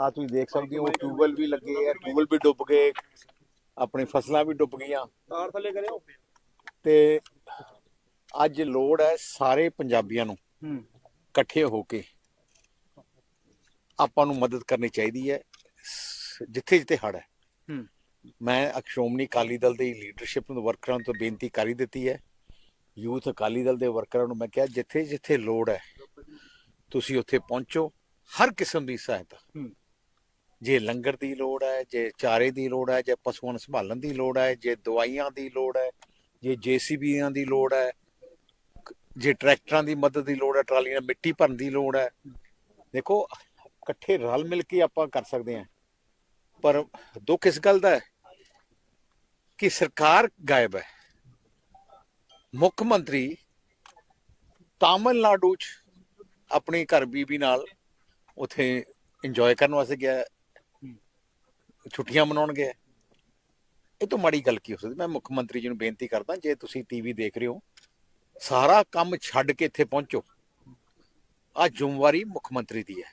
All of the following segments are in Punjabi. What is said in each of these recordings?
ਆ ਤੁਸੀਂ ਦੇਖ ਸਕਦੇ ਹੋ ਟਿਊਬਲ ਵੀ ਲੱਗੇ ਆ ਟਿਊਬਲ ਵੀ ਡੁੱਬ ਗਏ ਆਪਣੀ ਫਸਲਾਂ ਵੀ ਡੁੱਬ ਗਈਆਂ। ਤਾਰ ਥੱਲੇ ਕਰਿਓ। ਤੇ ਅੱਜ ਲੋੜ ਹੈ ਸਾਰੇ ਪੰਜਾਬੀਆਂ ਨੂੰ ਹੂੰ। ਇਕੱਠੇ ਹੋ ਕੇ ਆਪਾਂ ਨੂੰ ਮਦਦ ਕਰਨੀ ਚਾਹੀਦੀ ਹੈ ਜਿੱਥੇ ਜਿੱਥੇ ਹੜ ਹੈ। ਮੈਂ ਸ਼੍ਰੋਮਣੀ ਅਕਾਲੀ ਦਲ ਦੀ ਲੀਡਰਸ਼ਿਪ ਨੂੰ ਵਰਕਰਾਂ ਤੋਂ ਬੇਨਤੀ ਕਰੀ ਦਿੱਤੀ ਹੈ। ਯੂਥ ਅਕਾਲੀ ਦਲ ਦੇ ਵਰਕਰਾਂ ਨੂੰ ਮੈਂ ਕਿਹਾ ਜਿੱਥੇ ਜਿੱਥੇ ਲੋੜ ਹੈ ਤੁਸੀਂ ਉੱਥੇ ਪਹੁੰਚੋ ਹਰ ਕਿਸਮ ਦੀ ਸਹਾਇਤਾ। ਹੂੰ। ਜੇ ਲੰਗਰ ਦੀ ਲੋੜ ਹੈ, ਜੇ ਚਾਰੇ ਦੀ ਲੋੜ ਹੈ, ਜੇ ਪਸ਼ੂਆਂ ਨੂੰ ਸੰਭਾਲਣ ਦੀ ਲੋੜ ਹੈ, ਜੇ ਦਵਾਈਆਂ ਦੀ ਲੋੜ ਹੈ, ਜੇ ਜੀਸੀਬੀਆਂ ਦੀ ਲੋੜ ਹੈ, ਜੇ ਟਰੈਕਟਰਾਂ ਦੀ ਮਦਦ ਦੀ ਲੋੜ ਹੈ, ਟਰਾਲੀਆਂ ਮਿੱਟੀ ਭਰਨ ਦੀ ਲੋੜ ਹੈ। ਦੇਖੋ, ਇਕੱਠੇ ਰਲ ਮਿਲ ਕੇ ਆਪਾਂ ਕਰ ਸਕਦੇ ਹਾਂ। ਪਰ ਦੁੱਖ ਇਸ ਗੱਲ ਦਾ ਹੈ ਕਿ ਸਰਕਾਰ ਗਾਇਬ ਹੈ। ਮੁੱਖ ਮੰਤਰੀ ਤਾਮਿਲਨਾਡੂ ਚ ਆਪਣੀ ਘਰ ਬੀਬੀ ਨਾਲ ਉਥੇ ਇੰਜੋਏ ਕਰਨ ਵਾਸਤੇ ਗਿਆ ਛੁੱਟੀਆਂ ਮਨਾਉਣਗੇ। ਇਹ ਤੋਂ ਮਾੜੀ ਗੱਲ ਕੀ ਹੋ ਸਕਦੀ? ਮੈਂ ਮੁੱਖ ਮੰਤਰੀ ਜੀ ਨੂੰ ਬੇਨਤੀ ਕਰਦਾ, ਜੇ ਤੁਸੀਂ ਟੀਵੀ ਦੇਖ ਰਹੇ ਹੋ, ਸਾਰਾ ਕੰਮ ਛੱਡ ਕੇ ਇੱਥੇ ਪਹੁੰਚੋ। ਆ ਜ਼ਿੰਮੇਵਾਰੀ ਮੁੱਖ ਮੰਤਰੀ ਦੀ ਹੈ।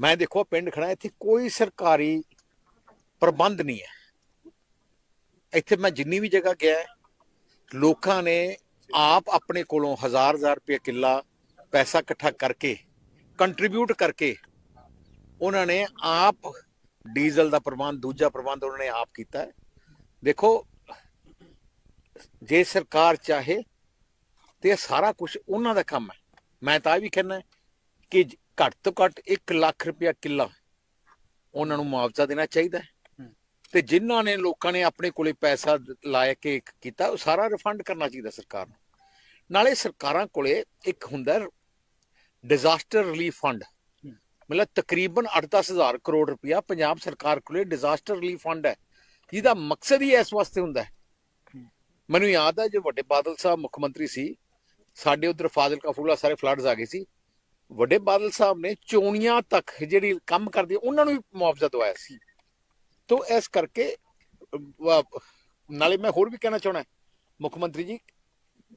ਮੈਂ ਦੇਖੋ ਪਿੰਡ ਖੜਾ ਇੱਥੇ ਕੋਈ ਸਰਕਾਰੀ ਪ੍ਰਬੰਧ ਨਹੀਂ ਹੈ। ਇੱਥੇ ਮੈਂ ਜਿੰਨੀ ਵੀ ਜਗ੍ਹਾ ਗਿਆ ਲੋਕਾਂ ਨੇ ਆਪ ਆਪਣੇ ਕੋਲੋਂ ਹਜ਼ਾਰ ਹਜ਼ਾਰ ਰੁਪਏ ਕਿੱਲਾ ਪੈਸਾ ਇਕੱਠਾ ਕਰਕੇ ਕੰਟਰੀਬਿਊਟ ਕਰਕੇ, ਉਹਨਾਂ ਨੇ ਆਪ ਡੀਜ਼ਲ ਦਾ ਪ੍ਰਬੰਧ ਦੂਜਾ ਪ੍ਰਬੰਧ ਉਹਨਾਂ ਨੇ ਆਪ ਕੀਤਾ ਹੈ। ਦੇਖੋ ਜੇ ਸਰਕਾਰ ਚਾਹੇ ਤੇ ਸਾਰਾ ਕੁਝ ਉਹਨਾਂ ਦਾ ਕੰਮ ਹੈ। ਮੈਂ ਤਾਂ ਇਹ ਵੀ ਕਹਿੰਦਾ ਕਿ ਘੱਟ ਤੋਂ ਘੱਟ 1 ਲੱਖ ਰੁਪਇਆ ਕਿੱਲਾ ਉਹਨਾਂ ਨੂੰ ਮੁਆਵਜ਼ਾ ਦੇਣਾ ਚਾਹੀਦਾ ਹੈ। ਤੇ ਜਿਨ੍ਹਾਂ ਨੇ ਲੋਕਾਂ ਨੇ ਆਪਣੇ ਕੋਲੇ ਪੈਸਾ ਲਾਇਆ ਕੇ ਕੀਤਾ ਉਹ ਸਾਰਾ ਰਿਫੰਡ ਕਰਨਾ ਚਾਹੀਦਾ ਸਰਕਾਰ ਨੂੰ। ਨਾਲੇ ਸਰਕਾਰਾਂ ਕੋਲੇ ਇੱਕ ਹੁੰਦਾ ਡਿਜ਼ਾਸਟਰ ਰਿਲੀਫ ਫੰਡ ਮਤਲਬ ਤਕਰੀਬਨ 8-10 ਹਜ਼ਾਰ ਕਰੋੜ ਰੁਪਇਆ ਪੰਜਾਬ ਸਰਕਾਰ ਕੋਲੇ ਡਿਜ਼ਾਸਟਰ ਰਿਲੀਫ ਫੰਡ ਹੈ। ਜਿਹਦਾ ਮਕਸਦ ਹੀ ਇਸ ਵਾਸਤੇ ਹੁੰਦਾ ਹੈ। ਮੈਨੂੰ ਯਾਦ ਹੈ ਜੋ ਵੱਡੇ ਬਾਦਲ ਸਾਹਿਬ ਮੁੱਖ ਮੰਤਰੀ ਸੀ, ਸਾਡੇ ਉਧਰ ਫਾਜ਼ਿਲਕਾ ਫੂਲਾ ਸਾਰੇ ਫਲੱਡਸ ਆ ਗਏ ਸੀ। ਵੱਡੇ ਬਾਦਲ ਸਾਹਿਬ ਨੇ ਚੋਣੀਆਂ ਤੱਕ ਜਿਹੜੀ ਕੰਮ ਕਰਦੀ, ਉਹਨਾਂ ਨੂੰ ਵੀ ਮੁਆਵਜ਼ਾ ਦਵਾਇਆ ਸੀ। ਤੋਂ ਇਸ ਕਰਕੇ ਨਾਲੇ ਮੈਂ ਹੋਰ ਵੀ ਕਹਿਣਾ ਚਾਹਣਾ ਮੁੱਖ ਮੰਤਰੀ ਜੀ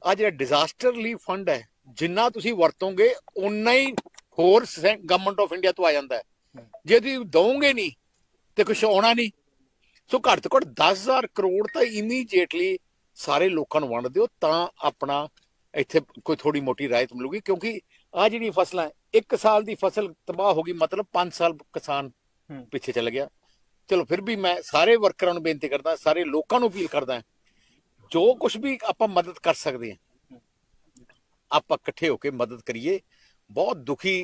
ਆ ਜਿਹੜਾ ਡਿਜ਼ਾਸਟਰ ਰਿਲੀਫ ਫੰਡ ਹੈ, ਜਿੰਨਾ ਤੁਸੀਂ ਵਰਤੋਗੇ ਉਨਾ ਹੀ ਹੋਰ ਗਵਰਨਮੈਂਟ ਆਫ ਇੰਡੀਆ ਤੋਂ ਆ ਜਾਂਦਾ ਹੈ। ਜੇ ਤੁਸੀਂ ਦੋਗੇ ਨਹੀਂ ਤੇ ਕੁਝ ਆਉਣਾ ਨਹੀਂ। ਸੋ ਘੱਟ ਤੋਂ ਘੱਟ 10000 ਕਰੋੜ ਤਾਂ ਇਮੀਡੀਏਟਲੀ ਸਾਰੇ ਲੋਕਾਂ ਨੂੰ ਵੰਡ ਦਿਓ ਤਾਂ ਆਪਣਾ ਇੱਥੇ ਕੋਈ ਥੋੜੀ ਮੋਟੀ ਰਾਹਤ ਮਿਲੂਗੀ। ਕਿਉਂਕਿ ਆ ਜਿਹੜੀ ਫਸਲਾਂ ਇੱਕ ਸਾਲ ਦੀ ਫਸਲ ਤਬਾਹ ਹੋ ਗਈ ਮਤਲਬ 5 ਸਾਲ ਕਿਸਾਨ। ਪਿੱਛੇ ਚਲ ਗਿਆ। ਚਲੋ ਫਿਰ ਵੀ ਮੈਂ ਸਾਰੇ ਵਰਕਰਾਂ ਨੂੰ ਬੇਨਤੀ ਕਰਦਾ ਸਾਰੇ ਲੋਕਾਂ ਨੂੰ ਅਪੀਲ ਕਰਦਾ ਜੋ ਕੁਝ ਵੀ ਆਪਾਂ ਮਦਦ ਕਰ ਸਕਦੇ ਹਾਂ। ਆਪਾਂ ਇਕੱਠੇ ਹੋ ਕੇ ਮਦਦ ਕਰੀਏ। ਬਹੁਤ ਦੁਖੀ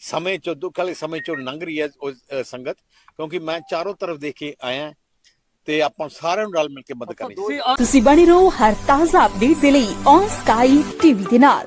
ਸਮੇਂ ਚੋਂ ਦੁੱਖ ਵਾਲੇ ਸਮੇਂ ਚੋਂ ਲੰਘ ਰਹੀ ਹੈ ਉਹ, ਸੰਗਤ ਕਿਉਂਕਿ ਮੈਂ ਚਾਰੋਂ ਤਰਫ ਦੇਖ ਕੇ ਆਇਆ ਤੇ ਆਪਾਂ ਸਾਰਿਆਂ ਨੂੰ ਰਲ ਮਿਲ ਕੇ ਮਦਦ ਕਰਨੀ। ਤੁਸੀਂ ਬਣੇ ਰਹੋ ਹਰ ਤਾਜ਼ਾ ਅਪਡੇਟ ਦੇ ਲਈ ਔਨ ਸਕਾਈ ਟੀਵੀ ਦੇ ਨਾਲ